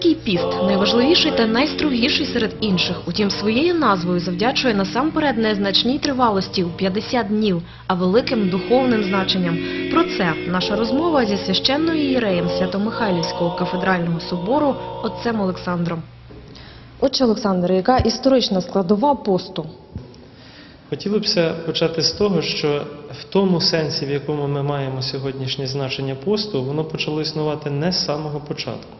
Великий піст найважливіший та найстрогіший серед інших. Утім, своєю назвою завдячує насамперед не значній тривалості у 50 днів, а великим духовним значенням. Про це наша розмова зі священною ієреєм Свято-Михайлівського кафедрального собору отцем Олександром. Отче Олександре, яка історична складова посту? Хотілося б почати з того, що в тому сенсі, в якому ми маємо сьогоднішнє значення посту, воно почало існувати не з самого початку.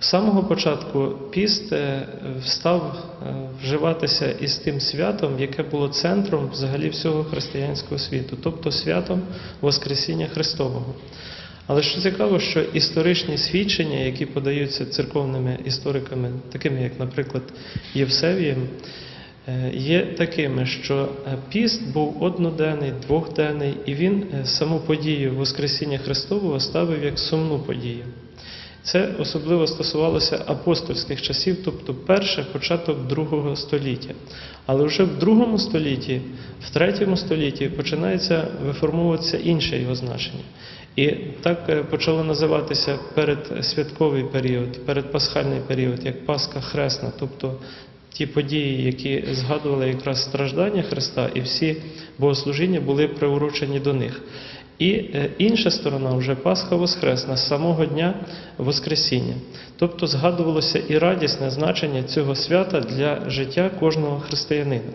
З самого початку піст е, став е, вживатися із тим святом, яке було центром взагалі всього християнського світу, тобто святом Воскресіння Христового. Але що цікаво, що історичні свідчення, які подаються церковними істориками, такими як, наприклад, Євсевієм, е, є такими, що піст був одноденний, двохденний, і він саму подію Воскресіння Христового ставив як сумну подію. Це особливо стосувалося апостольських часів, тобто перше початок другого століття. Але вже в другому столітті, в третьому столітті починається виформовуватися інше його значення. І так е, почало називатися передсвятковий період, передпасхальний період, як Пасха Хресна, тобто ті події, які згадували якраз страждання Христа, і всі богослужіння були приурочені до них. І е, інша сторона вже Пасха Воскресна з самого дня Воскресіння. Тобто згадувалося і радісне значення цього свята для життя кожного християнина.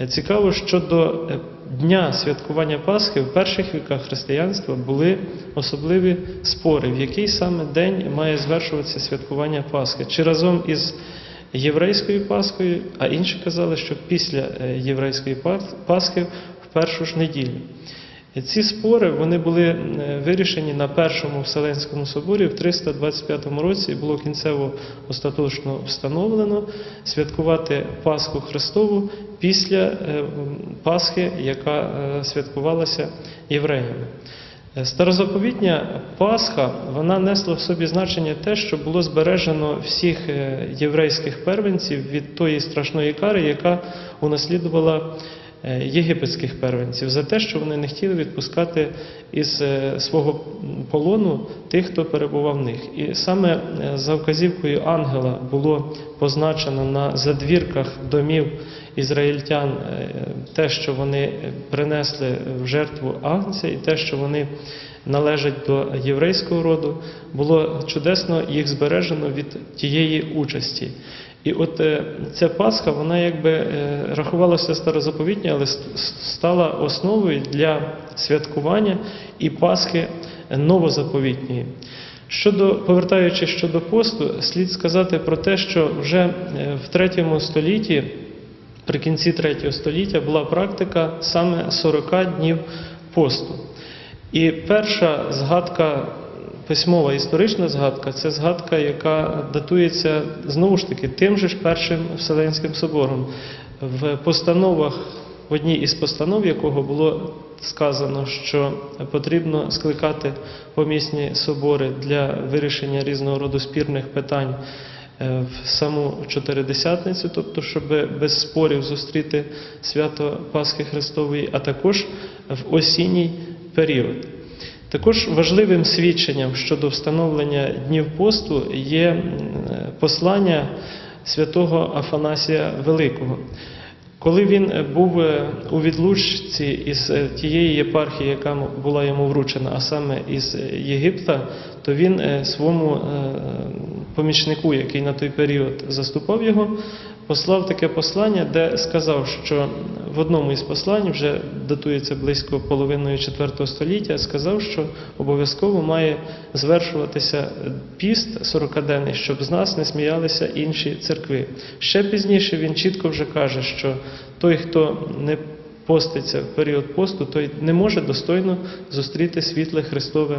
Е, Цікаво, що до е, дня святкування Пасхи в перших віках християнства були особливі спори, в який саме день має звершуватися святкування Пасхи, чи разом із єврейською Пасхою, а інші казали, що після єврейської Пасхи в першу ж неділю. Ці спори вони були е, вирішені на першому Вселенському соборі в 325 році і було кінцево остаточно встановлено святкувати Пасху Христову після е, Пасхи, яка е, святкувалася євреями. Старозаповітня Пасха вона несла в собі значення те, що було збережено всіх єврейських первенців від тої страшної кари, яка унаслідувала єгипетських первенців за те, що вони не хотіли відпускати із е, свого полону тих, хто перебував в них. І саме е, за вказівкою ангела було позначено на задвірках домів ізраїльтян е, те, що вони принесли в жертву агнця, і те, що вони належать до єврейського роду, було чудесно їх збережено від тієї участі. І от е, ця Пасха, вона якби е, рахувалася старозаповітня, але стала основою для святкування і Пасхи новозаповітньої. Щодо, повертаючись щодо посту, слід сказати про те, що вже е, в третьому столітті, при кінці третього століття, була практика саме 40 днів посту. І перша згадка, письмова історична згадка, це згадка, яка датується знову ж таки тим же ж першим Вселенським собором. В постановах, в одній із постанов якого було сказано, що потрібно скликати помісні собори для вирішення різного роду спірних питань е, в саму Чотиридесятницю, тобто, щоб без спорів зустріти свято Пасхи Христової, а також в осінній період. Також важливим свідченням щодо встановлення днів посту є послання святого Афанасія Великого. Коли він е, був е, у відлучці із е, тієї єпархії, яка була йому вручена, а саме із Єгипта, то він своєму помічнику, який на той період заступав його, послав таке послання, де сказав, що в одному із послань, вже датується близько половиною IV століття, сказав, що обов'язково має звершуватися піст 40-денний, щоб з нас не сміялися інші церкви. Ще пізніше він чітко вже каже, що той, хто не поститься в період посту, той не може достойно зустріти світле Христове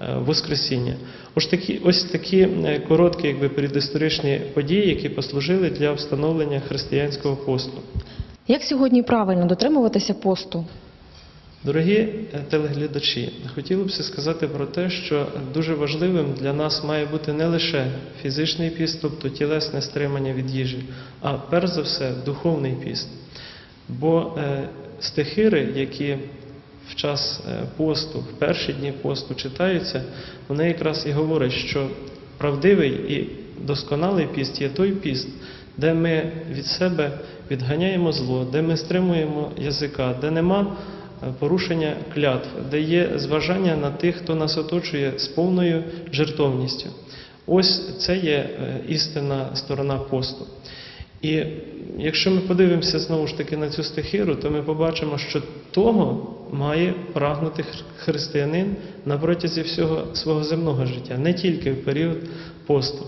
Воскресіння. Ось такі, ось такі е, короткі якби, передісторичні події, які послужили для встановлення християнського посту. Як сьогодні правильно дотримуватися посту? Дорогі е, телеглядачі, хотілося б сказати про те, що дуже важливим для нас має бути не лише фізичний піст, тобто тілесне стримання від їжі, а перш за все духовний піст. Бо е, стихири, які в час е, посту, в перші дні посту читаються, вони якраз і говорять, що правдивий і досконалий піст є той піст, де ми від себе відганяємо зло, де ми стримуємо язика, де нема е, порушення клятв, де є зважання на тих, хто нас оточує з повною жертовністю. Ось це є е, істинна сторона посту. І якщо ми подивимося знову ж таки на цю стихиру, то ми побачимо, що того має прагнути християнин на протязі всього свого земного життя, не тільки в період посту.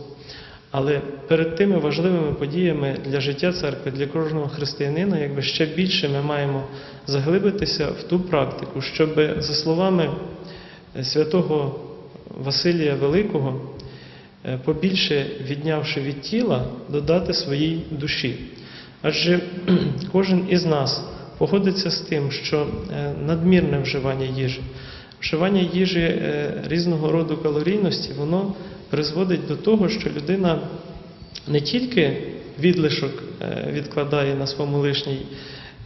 Але перед тими важливими подіями для життя церкви, для кожного християнина, якби ще більше ми маємо заглибитися в ту практику, щоб, за словами е, святого Василія Великого, побільше віднявши від тіла, додати своїй душі. Адже кожен із нас погодиться з тим, що е, надмірне вживання їжі, вживання їжі е, різного роду калорійності, воно призводить до того, що людина не тільки відлишок е, відкладає на своєму лишній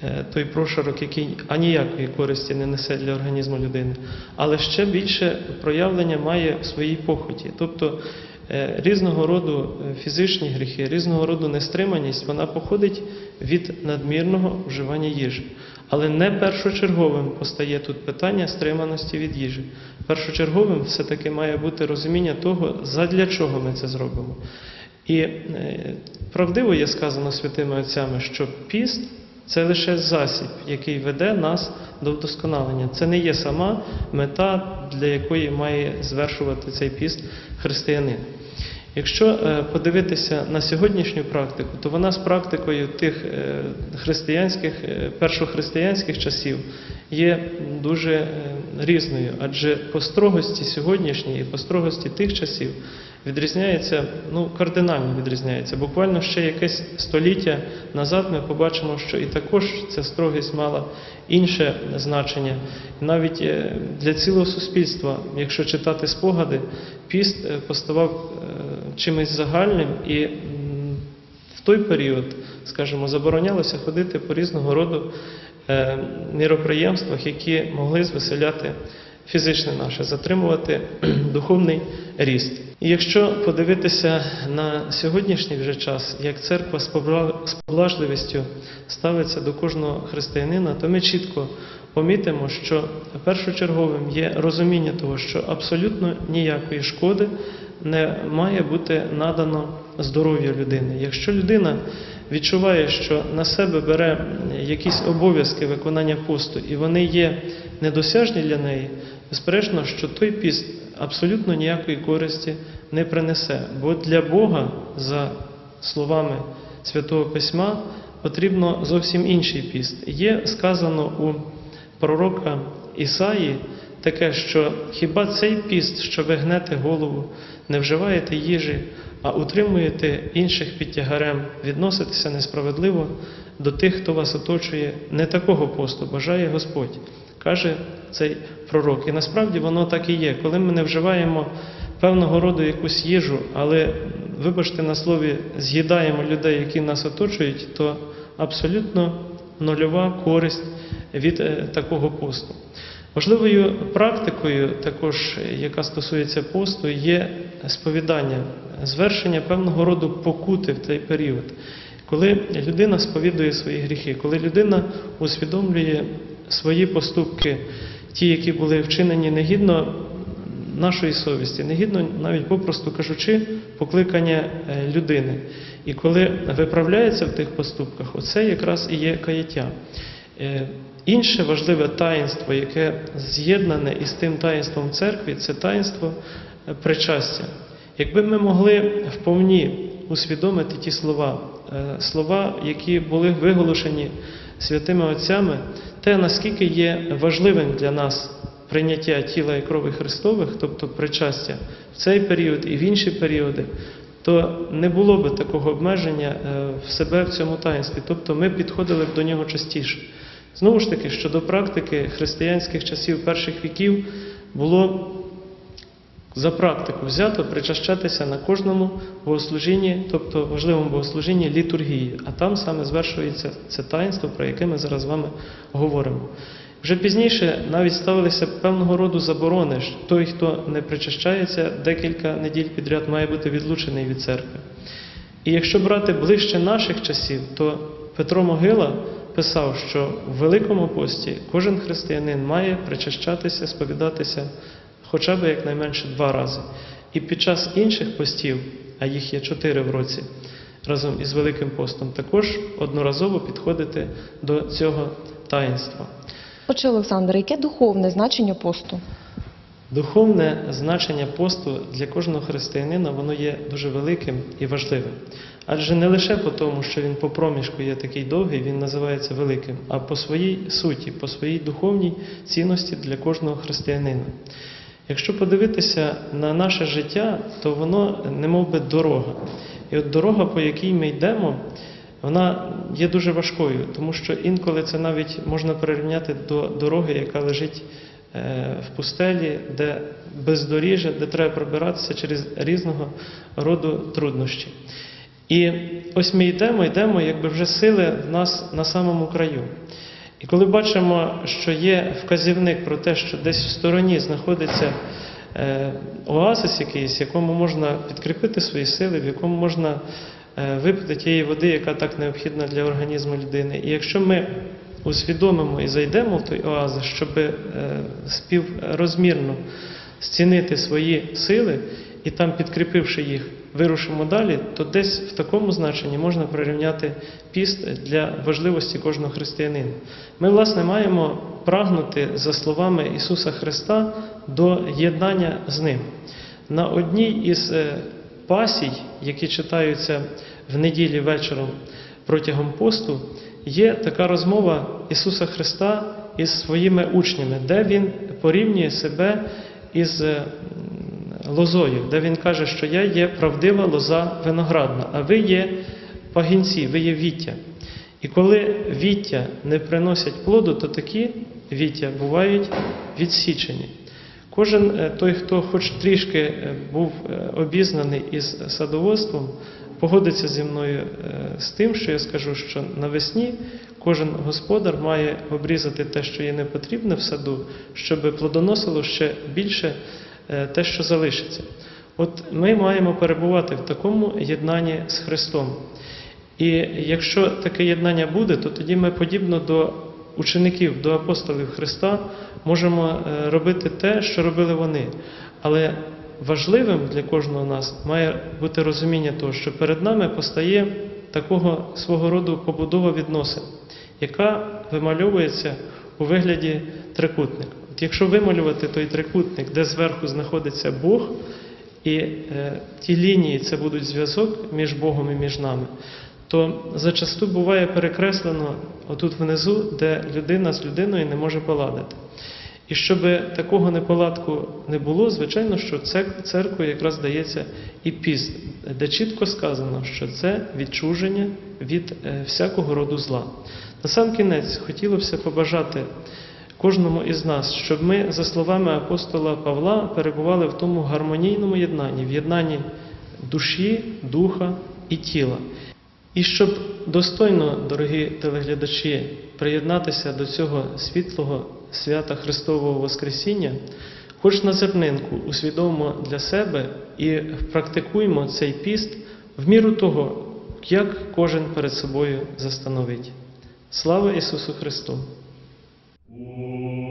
е, той прошарок, який аніякої користі не несе для організму людини, але ще більше проявлення має в своїй похоті. Тобто е, різного роду е, фізичні гріхи, різного роду нестриманість, вона походить від надмірного вживання їжі. Але не першочерговим постає тут питання стриманості від їжі. Першочерговим все-таки має бути розуміння того, задля чого ми це зробимо. І е, правдиво є сказано святими отцями, що піст це лише засіб, який веде нас до вдосконалення. Це не є сама мета, для якої має звершувати цей піст християнин. Якщо е, подивитися на сьогоднішню практику, то вона з практикою тих е, християнських, е, першохристиянських часів є дуже різною, адже по строгості сьогоднішній і по строгості тих часів відрізняється, ну кардинально відрізняється. Буквально ще якесь століття назад ми побачимо, що і також ця строгість мала інше значення. Навіть е, для цілого суспільства, якщо читати спогади, піст е, поставав е, чимось загальним і в той період, скажімо, заборонялося ходити по різного роду міроприємствах, які могли звеселяти фізичне наше, затримувати духовний ріст. І якщо подивитися на сьогоднішній вже час, як церква з поблажливістю ставиться до кожного християнина, то ми чітко помітимо, що першочерговим є розуміння того, що абсолютно ніякої шкоди не має бути надано здоров'ю людини. Якщо людина відчуває, що на себе бере якісь обов'язки виконання посту, і вони є недосяжні для неї, безперечно, що той піст абсолютно ніякої користі не принесе. Бо для Бога, за словами Святого Письма, потрібно зовсім інший піст. Є сказано у пророка Ісаї таке, що хіба цей піст, що ви гнете голову, не вживаєте їжі, а утримуєте інших під тягарем, відноситеся несправедливо до тих, хто вас оточує, не такого посту бажає Господь, каже цей пророк. І насправді воно так і є. Коли ми не вживаємо певного роду якусь їжу, але, вибачте на слові, з'їдаємо людей, які нас оточують, то абсолютно нульова користь від е, такого посту. Важливою практикою, також, яка стосується посту, є сповідання, звершення певного роду покути в цей період. Коли людина сповідує свої гріхи, коли людина усвідомлює свої поступки, ті, які були вчинені негідно нашої совісті, негідно, навіть попросту кажучи, покликання е, людини. І коли виправляється в тих поступках, оце якраз і є каяття. Е, Інше важливе таїнство, яке з'єднане із тим таїнством церкви, це таїнство е, причастя. Якби ми могли вповні усвідомити ті слова, е, слова, які були виголошені святими отцями те, наскільки є важливим для нас прийняття тіла і крові Христових, тобто причастя в цей період і в інші періоди, то не було би такого обмеження е, в себе в цьому таїнстві. Тобто ми підходили б до нього частіше. Знову ж таки, щодо практики християнських часів перших віків було за практику взято причащатися на кожному богослужінні, тобто важливому богослужінні літургії, а там саме звершується це таїнство, про яке ми зараз з вами говоримо. Вже пізніше навіть ставилися певного роду заборони. що Той, хто не причащається декілька неділь підряд, має бути відлучений від церкви. І якщо брати ближче наших часів, то Петро Могила писав, що в Великому пості кожен християнин має причащатися, сповідатися хоча б якнайменше два рази. І під час інших постів, а їх є чотири в році, разом із Великим постом, також одноразово підходити до цього таїнства. Отже, Олександр, яке духовне значення посту? Духовне значення посту для кожного християнина воно є дуже великим і важливим. Адже не лише по тому, що він по проміжку є такий довгий, він називається великим, а по своїй суті, по своїй духовній цінності для кожного християнина. Якщо подивитися на наше життя, то воно немов би дорога. І от дорога, по якій ми йдемо, вона є дуже важкою, тому що інколи це навіть можна прирівняти до дороги, яка лежить е, в пустелі, де бездоріжжя, де треба пробиратися через різного роду труднощі. І ось ми йдемо, йдемо, якби вже сили в нас на самому краю. І коли бачимо, що є вказівник про те, що десь в стороні знаходиться е, оазис якийсь, якому можна підкріпити свої сили, в якому можна е, випити тієї води, яка так необхідна для організму людини. І якщо ми усвідомимо і зайдемо в той оазис, щоб е, співрозмірно зцінити свої сили і там, підкріпивши їх, вирушимо далі, то десь в такому значенні можна прирівняти піст для важливості кожного християнина. Ми, власне, маємо прагнути, за словами Ісуса Христа, до єднання з Ним. На одній із е, пасій, які читаються в неділі вечором протягом посту, є така розмова Ісуса Христа із своїми учнями, де Він порівнює себе із е, лозою, де він каже, що я є правдива лоза виноградна, а ви є пагінці, ви є віття. І коли віття не приносять плоду, то такі віття бувають відсічені. Кожен е, той, хто хоч трішки е, був е, обізнаний із садоводством, погодиться зі мною з тим, що я скажу, що навесні кожен господар має обрізати те, що є непотрібне в саду, щоб плодоносило ще більше те, що залишиться. От ми маємо перебувати в такому єднанні з Христом. І якщо таке єднання буде, то тоді ми подібно до учеників, до апостолів Христа можемо е, робити те, що робили вони. Але важливим для кожного нас має бути розуміння того, що перед нами постає такого свого роду побудова відносин, яка вимальовується у вигляді трикутника. От якщо вималювати той трикутник, де зверху знаходиться Бог, і е, ті лінії це будуть зв'язок між Богом і між нами, то зачасту буває перекреслено отут внизу, де людина з людиною не може поладити. І щоб такого неполадку не було, звичайно, що цер- церкві якраз дається і піст, де чітко сказано, що це відчуження від е, всякого роду зла. На сам кінець хотілося б побажати кожному із нас, щоб ми, за словами апостола Павла, перебували в тому гармонійному єднанні, в єднанні душі, духа і тіла. І щоб достойно, дорогі телеглядачі, приєднатися до цього світлого свята Христового Воскресіння, хоч на зернинку усвідомимо для себе і практикуємо цей піст в міру того, як кожен перед собою застановить. Слава Ісусу Христу! Oh.